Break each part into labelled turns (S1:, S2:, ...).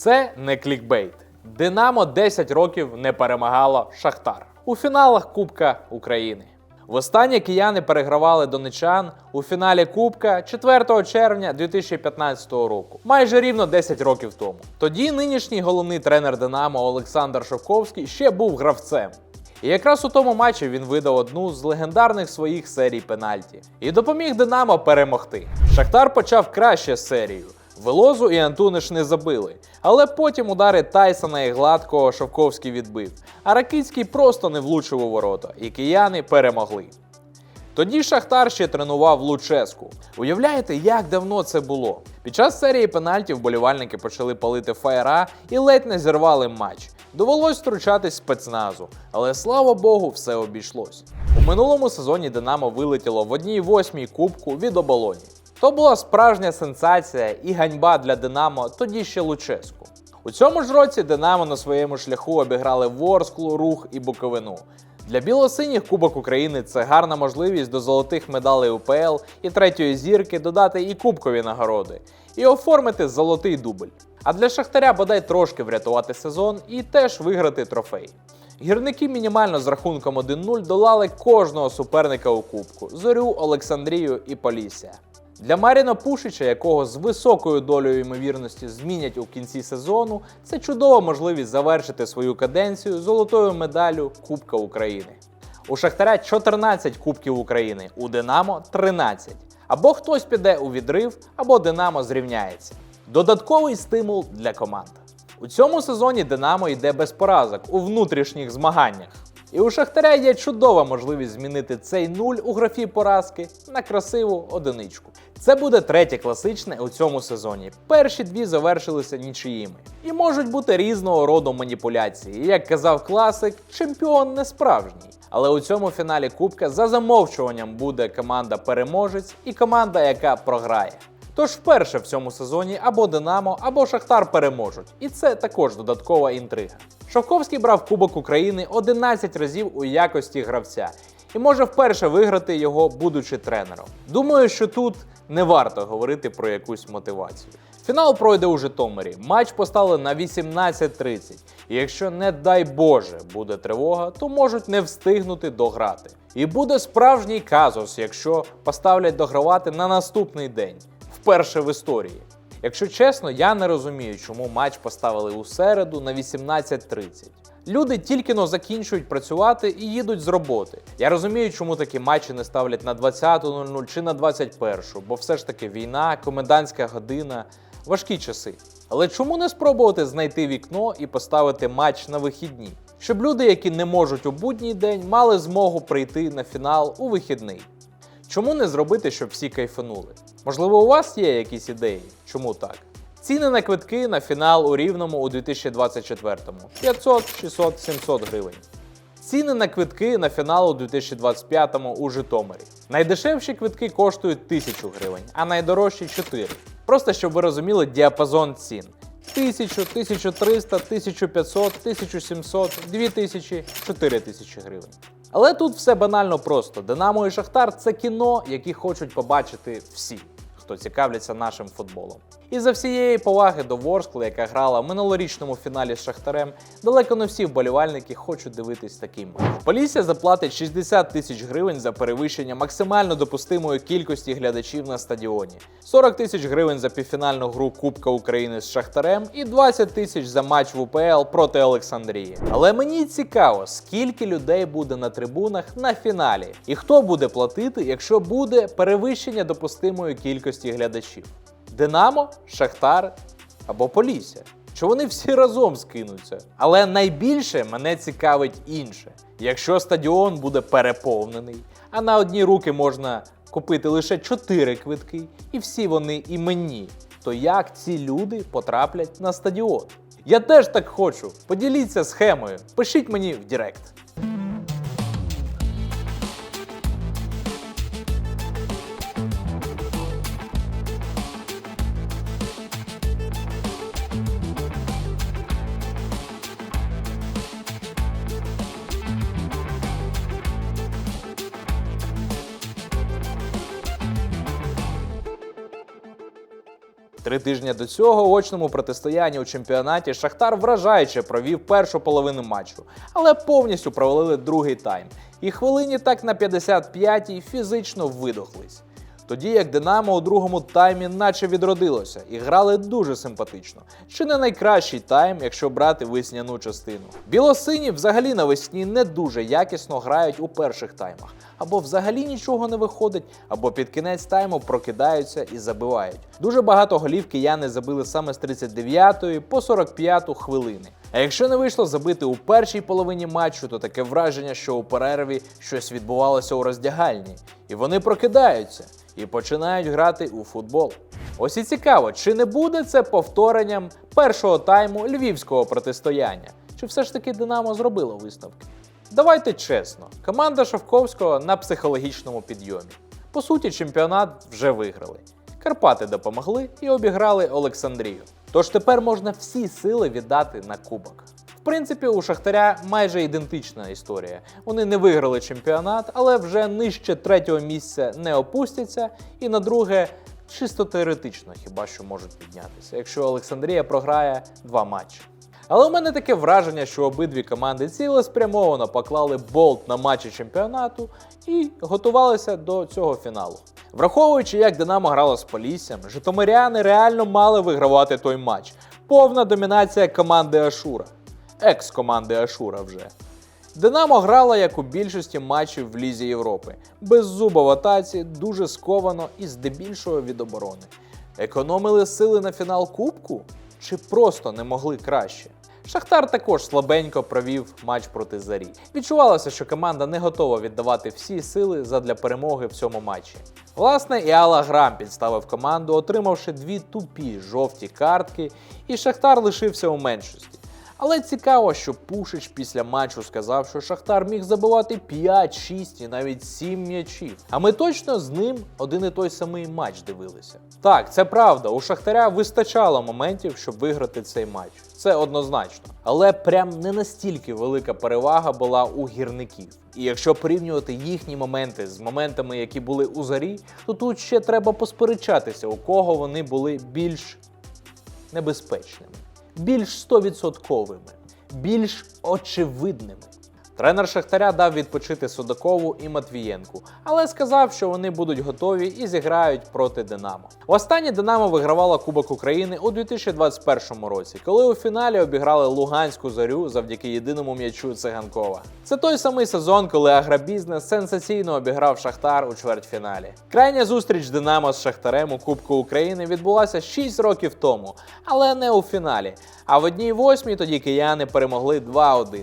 S1: Це не клікбейт. Динамо 10 років не перемагало Шахтар у фіналах Кубка України. Востаннє кияни перегравали донечан у фіналі Кубка 4 червня 2015 року, майже рівно 10 років тому. Тоді нинішній головний тренер Динамо Олександр Шовковський ще був гравцем. І якраз у тому матчі він видав одну з легендарних своїх серій пенальті і допоміг Динамо перемогти. Шахтар почав краще серію. Велозу і Антуниш не забили, але потім удари Тайсона і Гладкого Шовковський відбив, а Ракицький просто не влучив у ворота, і кияни перемогли. Тоді Шахтар ще тренував Луческу. Уявляєте, як давно це було? Під час серії пенальтів вболівальники почали палити фаєра і ледь не зірвали матч. Довелось втручатись спецназу, але слава Богу, все обійшлось. У минулому сезоні Динамо вилетіло в одній восьмій кубку від оболоні. То була справжня сенсація і ганьба для Динамо, тоді ще Луческу. У цьому ж році Динамо на своєму шляху обіграли Ворсклу, Рух і Буковину. Для білосиніх Кубок України це гарна можливість до золотих медалей УПЛ і третьої зірки додати і кубкові нагороди, і оформити золотий дубль. А для Шахтаря бодай трошки врятувати сезон і теж виграти трофей. Гірники мінімально з рахунком 1-0 долали кожного суперника у кубку Зорю, Олександрію і Полісся. Для Маріна Пушича, якого з високою долею ймовірності змінять у кінці сезону, це чудова можливість завершити свою каденцію золотою медаллю Кубка України. У Шахтаря 14 Кубків України, у Динамо 13. Або хтось піде у відрив, або Динамо зрівняється. Додатковий стимул для команд. У цьому сезоні Динамо йде без поразок у внутрішніх змаганнях. І у Шахтаря є чудова можливість змінити цей нуль у графі поразки на красиву одиничку. Це буде третє класичне у цьому сезоні. Перші дві завершилися нічиїми. І можуть бути різного роду маніпуляції. Як казав класик, чемпіон не справжній. Але у цьому фіналі Кубка за замовчуванням буде команда переможець і команда, яка програє. Тож вперше в цьому сезоні або Динамо, або Шахтар переможуть. І це також додаткова інтрига. Шовковський брав Кубок України 11 разів у якості гравця і може вперше виграти його, будучи тренером. Думаю, що тут не варто говорити про якусь мотивацію. Фінал пройде у Житомирі. Матч поставили на 18.30. І якщо, не дай Боже, буде тривога, то можуть не встигнути дограти. І буде справжній казус, якщо поставлять догравати на наступний день, вперше в історії. Якщо чесно, я не розумію, чому матч поставили у середу на 18.30. Люди тільки но закінчують працювати і їдуть з роботи. Я розумію, чому такі матчі не ставлять на 20.00 чи на 21.00, бо все ж таки війна, комендантська година, важкі часи. Але чому не спробувати знайти вікно і поставити матч на вихідні? Щоб люди, які не можуть у будній день, мали змогу прийти на фінал у вихідний. Чому не зробити, щоб всі кайфанули? Можливо, у вас є якісь ідеї? Чому так? Ціни на квитки на фінал у Рівному у 2024-му 500, 600, 700 гривень. Ціни на квитки на фінал у 2025-му у Житомирі. Найдешевші квитки коштують 1000 гривень, а найдорожчі 4. Просто щоб ви розуміли діапазон цін. 1000, 1300, 1500, 1700, 2000, 4000 гривень. Але тут все банально просто. Динамо і Шахтар це кіно, які хочуть побачити всі, хто цікавляться нашим футболом. І за всієї поваги до Ворскли, яка грала в минулорічному фіналі з Шахтарем, далеко не всі вболівальники хочуть дивитись такий матч. Полісся заплатить 60 тисяч гривень за перевищення максимально допустимої кількості глядачів на стадіоні, 40 тисяч гривень за півфінальну гру Кубка України з Шахтарем і 20 тисяч за матч в УПЛ проти Олександрії. Але мені цікаво, скільки людей буде на трибунах на фіналі, і хто буде платити, якщо буде перевищення допустимої кількості глядачів. Динамо, Шахтар або Полісся. Що вони всі разом скинуться. Але найбільше мене цікавить інше. Якщо стадіон буде переповнений, а на одні руки можна купити лише 4 квитки, і всі вони іменні, то як ці люди потраплять на стадіон? Я теж так хочу. Поділіться схемою. Пишіть мені в Директ. Три тижні до цього в очному протистоянні у чемпіонаті Шахтар вражаюче провів першу половину матчу, але повністю провалили другий тайм. І хвилині так на 55-й фізично видохлись. Тоді як Динамо у другому таймі наче відродилося і грали дуже симпатично. Чи не найкращий тайм, якщо брати весняну частину. Білосині взагалі навесні не дуже якісно грають у перших таймах, або взагалі нічого не виходить, або під кінець тайму прокидаються і забивають. Дуже багато голів кияни забили саме з 39-ї по 45-ту хвилини. А якщо не вийшло забити у першій половині матчу, то таке враження, що у перерві щось відбувалося у роздягальні, і вони прокидаються і починають грати у футбол. Ось і цікаво, чи не буде це повторенням першого тайму львівського протистояння? Чи все ж таки Динамо зробило висновки? Давайте чесно, команда Шовковського на психологічному підйомі. По суті, чемпіонат вже виграли. Карпати допомогли і обіграли Олександрію. Тож тепер можна всі сили віддати на кубок. В принципі, у Шахтаря майже ідентична історія. Вони не виграли чемпіонат, але вже нижче третього місця не опустяться, і на друге чисто теоретично хіба що можуть піднятися, якщо Олександрія програє два матчі. Але у мене таке враження, що обидві команди цілеспрямовано поклали болт на матчі чемпіонату і готувалися до цього фіналу. Враховуючи, як Динамо грало з Поліссям, житомиряни реально мали вигравати той матч. Повна домінація команди Ашура, екс-команди Ашура вже. Динамо грала як у більшості матчів в Лізі Європи, без зуба в атаці, дуже сковано і здебільшого від оборони. Економили сили на фінал Кубку чи просто не могли краще? Шахтар також слабенько провів матч проти Зарі. Відчувалося, що команда не готова віддавати всі сили задля перемоги в цьому матчі. Власне, і Алла Грам підставив команду, отримавши дві тупі жовті картки, і Шахтар лишився у меншості. Але цікаво, що Пушич після матчу сказав, що Шахтар міг забивати 5, 6 і навіть 7 м'ячів. А ми точно з ним один і той самий матч дивилися. Так, це правда, у Шахтаря вистачало моментів, щоб виграти цей матч. Це однозначно. Але прям не настільки велика перевага була у гірників. І якщо порівнювати їхні моменти з моментами, які були у зарі, то тут ще треба посперечатися, у кого вони були більш небезпечними, більш стовідсотковими, більш очевидними. Тренер Шахтаря дав відпочити Судакову і Матвієнку, але сказав, що вони будуть готові і зіграють проти Динамо. Востаннє Динамо вигравала Кубок України у 2021 році, коли у фіналі обіграли Луганську зарю завдяки єдиному м'ячу Циганкова. Це той самий сезон, коли Агробізнес сенсаційно обіграв Шахтар у чвертьфіналі. Крайня зустріч Динамо з Шахтарем у Кубку України відбулася 6 років тому, але не у фіналі. А в одній восьмій тоді кияни перемогли 2-1.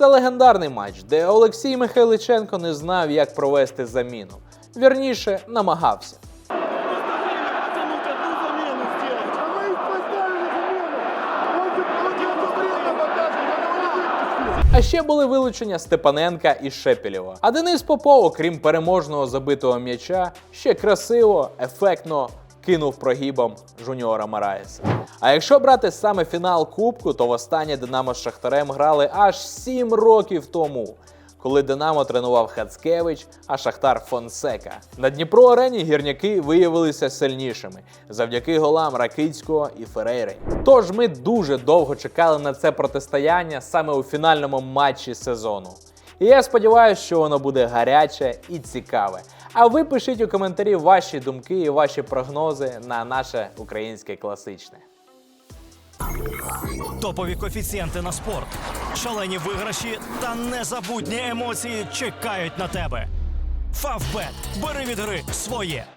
S1: Це легендарний матч, де Олексій Михайличенко не знав, як провести заміну. Вірніше, намагався.
S2: Тянуть одну замену сделать. А мы их поставили замену. Он же против одобрения показывает, а его не выпустили.
S1: А ще були вилучення Степаненка і Шепелєва. А Денис Попов, окрім переможного забитого м'яча, ще красиво, ефектно кинув прогибом жуніора Мараєса. А якщо брати саме фінал Кубку, то востаннє Динамо з Шахтарем грали аж 7 років тому. Коли Динамо тренував Хацкевич, а Шахтар Фонсека. На Дніпро арені гірняки виявилися сильнішими завдяки голам Ракицького і Ферейри. Тож ми дуже довго чекали на це протистояння саме у фінальному матчі сезону. І я сподіваюся, що воно буде гаряче і цікаве. А ви пишіть у коментарі ваші думки і ваші прогнози на наше українське класичне.
S3: Топові коефіцієнти на спорт, шалені виграші та незабутні емоції чекають на тебе. Фавбет. Бери від гри своє.